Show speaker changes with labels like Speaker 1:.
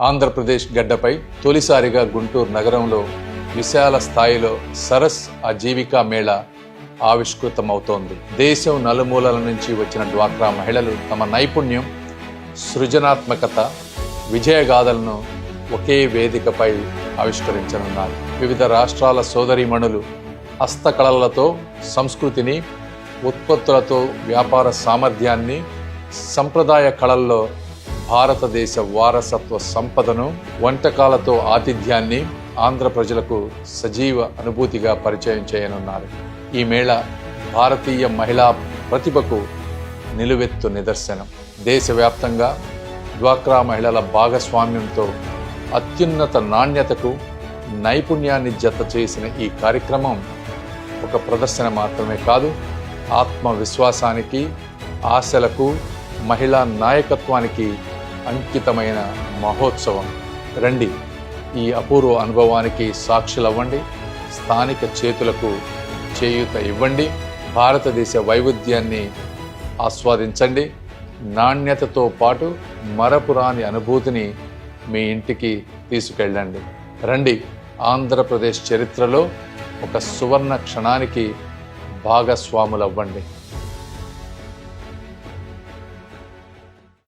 Speaker 1: ఆంధ్రప్రదేశ్ గడ్డపై తొలిసారిగా గుంటూరు నగరంలో విశాల స్థాయిలో సరస్ ఆజీవికా మేళా ఆవిష్కృతమవుతోంది. దేశం నలుమూలల నుంచి వచ్చిన డ్వాక్రా మహిళలు తమ నైపుణ్యం సృజనాత్మకత విజయగాథలను ఒకే వేదికపై ఆవిష్కరించనున్నారు. వివిధ రాష్ట్రాల సోదరీమణులు హస్తకళలతో సంస్కృతిని ఉత్పత్తులతో వ్యాపార సామర్థ్యాన్ని సంప్రదాయ కళల్లో భారతదేశ వారసత్వ సంపదను వంటకాలతో ఆతిథ్యాన్ని ఆంధ్ర ప్రజలకు సజీవ అనుభూతిగా పరిచయం చేయనున్నారు. ఈ మేళ భారతీయ మహిళా ప్రతిభకు నిలువెత్తు నిదర్శనం. దేశవ్యాప్తంగా డ్వాక్రా మహిళల భాగస్వామ్యంతో అత్యున్నత నాణ్యతకు నైపుణ్యాన్ని జత చేసిన ఈ కార్యక్రమం ఒక ప్రదర్శన మాత్రమే కాదు ఆత్మవిశ్వాసానికి ఆశలకు మహిళా నాయకత్వానికి అంకితమైన మహోత్సవం. రండి ఈ అపూర్వ అనుభవానికి సాక్షులవ్వండి స్థానిక చేతులకు చేయూత ఇవ్వండి భారతదేశ వైవిధ్యాన్ని ఆస్వాదించండి నాణ్యతతో పాటు మరపురాని అనుభూతిని మీ ఇంటికి తీసుకెళ్ళండి. రండి ఆంధ్రప్రదేశ్ చరిత్రలో ఒక సువర్ణ క్షణానికి భాగస్వాములవ్వండి.